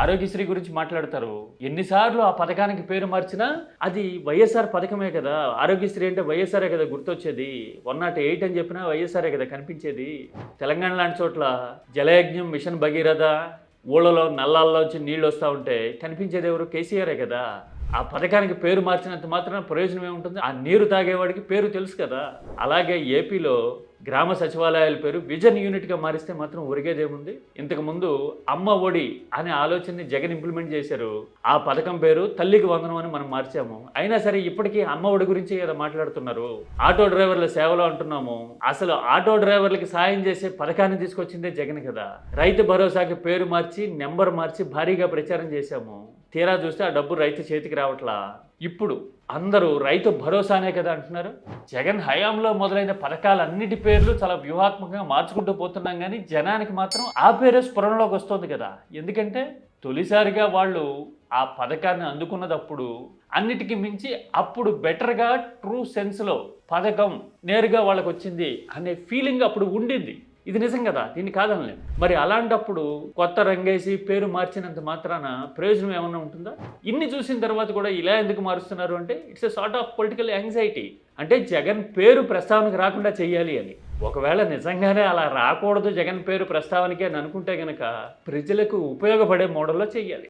ఆరోగ్యశ్రీ గురించి మాట్లాడతారు. ఎన్నిసార్లు ఆ పథకానికి పేరు మార్చినా అది వైఎస్ఆర్ పథకమే కదా. ఆరోగ్యశ్రీ అంటే వైఎస్ఆరే కదా గుర్తొచ్చేది. వన్ నాట్ ఎయిట్ అని చెప్పినా వైఎస్ఆరే కదా కనిపించేది. తెలంగాణ లాంటి చోట్ల జలయజ్ఞం మిషన్ భగీరథ ఊళ్ళలో నల్లాల్లో వచ్చి నీళ్ళు వస్తూ ఉంటే కనిపించేది ఎవరు? కేసీఆరే కదా. ఆ పథకానికి పేరు మార్చినంత మాత్రమే ప్రయోజనం ఏముంటుంది? ఆ నీరు తాగేవాడికి పేరు తెలుసు కదా. అలాగే ఏపీలో గ్రామ సచివాలయాల పేరు విజన్ యూనిట్గా మారిస్తే మాత్రం ఒరిగేదేముంది? ఇంతకు ముందు అమ్మ ఒడి అనే ఆలోచనని జగన్ ఇంప్లిమెంట్ చేశారు. ఆ పథకం పేరు తల్లికి వందనం అని మనం మార్చాము. అయినా సరే ఇప్పటికీ అమ్మ ఒడి గురించి కదా మాట్లాడుతున్నారు. ఆటో డ్రైవర్ల సేవలో అంటున్నాము. అసలు ఆటో డ్రైవర్లకి సాయం చేసే పథకాన్ని తీసుకొచ్చిందే జగన్ కదా. రైతు భరోసాకి పేరు మార్చి నెంబర్ మార్చి భారీగా ప్రచారం చేశాము. తీరా చూస్తే ఆ డబ్బు రైతు చేతికి రావట్లా. ఇప్పుడు అందరూ రైతు భరోసానే కదా అంటున్నారు. జగన్ హయాంలో మొదలైన పథకాలన్నిటి పేర్లు చాలా వ్యూహాత్మకంగా మార్చుకుంటూ పోతున్నాం కానీ జనానికి మాత్రం ఆ పేరే స్ఫురణలోకి వస్తుంది కదా. ఎందుకంటే తొలిసారిగా వాళ్ళు ఆ పథకాన్ని అందుకున్నదప్పుడు అన్నిటికీ మించి అప్పుడు బెటర్గా ట్రూ సెన్స్లో పథకం నేరుగా వాళ్ళకు వచ్చింది అనే ఫీలింగ్ అప్పుడు ఉండింది. ఇది నిజం కదా? దీన్ని కాదనలేము మరి అలాంటప్పుడు కొత్త రంగేసి పేరు మార్చినంత మాత్రాన ప్రయోజనం ఏమైనా ఉంటుందా? ఇన్ని చూసిన తర్వాత కూడా ఇలా ఎందుకు మారుస్తున్నారు అంటే it's a sort of political anxiety అంటే జగన్ పేరు ప్రస్తావనకు రాకుండా చేయాలి అని. ఒకవేళ నిజంగానే అలా రాకూడదు జగన్ పేరు ప్రస్తావనకే అని అనుకుంటే కనుక ప్రజలకు ఉపయోగపడే మోడల్లో చేయాలి